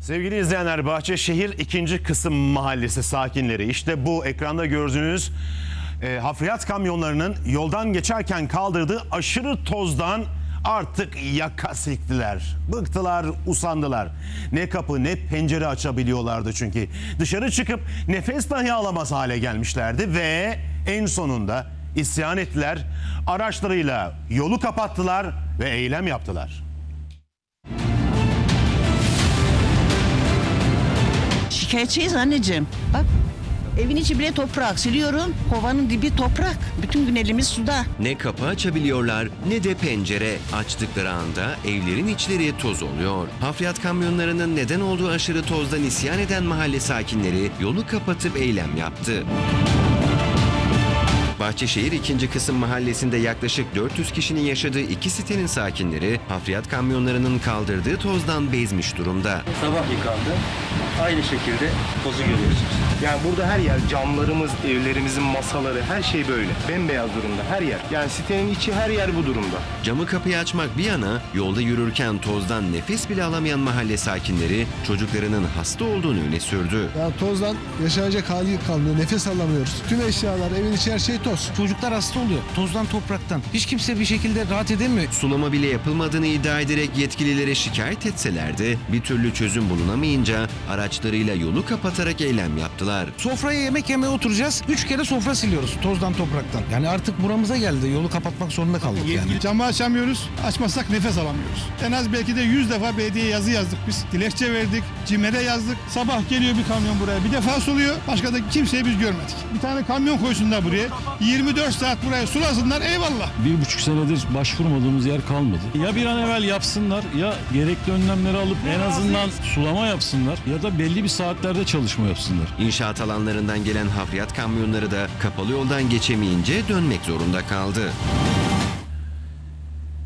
Sevgili izleyenler Bahçeşehir 2. Kısım Mahallesi sakinleri işte bu ekranda gördüğünüz e, hafriyat kamyonlarının yoldan geçerken kaldırdığı aşırı tozdan artık yaka silktiler. Bıktılar, usandılar. Ne kapı ne pencere açabiliyorlardı çünkü. Dışarı çıkıp nefes dahi alamaz hale gelmişlerdi ve en sonunda isyan ettiler. Araçlarıyla yolu kapattılar ve eylem yaptılar. Şikayetçiyiz anneciğim. Bak evin içi bile toprak. Siliyorum. Kovanın dibi toprak. Bütün gün elimiz suda. Ne kapı açabiliyorlar ne de pencere. Açtıkları anda evlerin içleri toz oluyor. Hafriyat kamyonlarının neden olduğu aşırı tozdan isyan eden mahalle sakinleri yolu kapatıp eylem yaptı. Bahçeşehir 2. Kısım mahallesinde yaklaşık 400 kişinin yaşadığı iki sitenin sakinleri hafriyat kamyonlarının kaldırdığı tozdan bezmiş durumda. Sabah yıkandı. Aynı şekilde tozu görüyorsunuz. Yani burada her yer camlarımız, evlerimizin masaları her şey böyle. Bembeyaz durumda her yer. Yani sitenin içi her yer bu durumda. Camı kapıyı açmak bir yana yolda yürürken tozdan nefes bile alamayan mahalle sakinleri çocuklarının hasta olduğunu öne sürdü. Ya tozdan yaşanacak hali kalmıyor. Nefes alamıyoruz. Tüm eşyalar, evin içi her şey toz. Çocuklar hasta oluyor. Tozdan, topraktan. Hiç kimse bir şekilde rahat edemiyor. Sulama bile yapılmadığını iddia ederek yetkililere şikayet etseler de bir türlü çözüm bulunamayınca araçlarıyla yolu kapatarak eylem yaptılar. Sofraya yemek yemeye oturacağız. Üç kere sofra siliyoruz tozdan, topraktan. Yani artık buramıza geldi. Yolu kapatmak zorunda kaldık yani. Camı açamıyoruz. Açmazsak nefes alamıyoruz. En az belki de 100 defa belediye yazı yazdık biz. Dilekçe verdik. CİMER'e yazdık. Sabah geliyor bir kamyon buraya. Bir defa suluyor. Başka da kimseyi biz görmedik. Bir tane kamyon koysunlar buraya. 24 saat buraya sulasınlar. Eyvallah. bir buçuk senedir başvurmadığımız yer kalmadı. Ya bir an evvel yapsınlar ya gerekli önlemleri alıp en azından sulama yapsınlar ya da belli bir saatlerde çalışma yapsınlar. İnşaat alanlarından gelen hafriyat kamyonları da kapalı yoldan geçemeyince dönmek zorunda kaldı.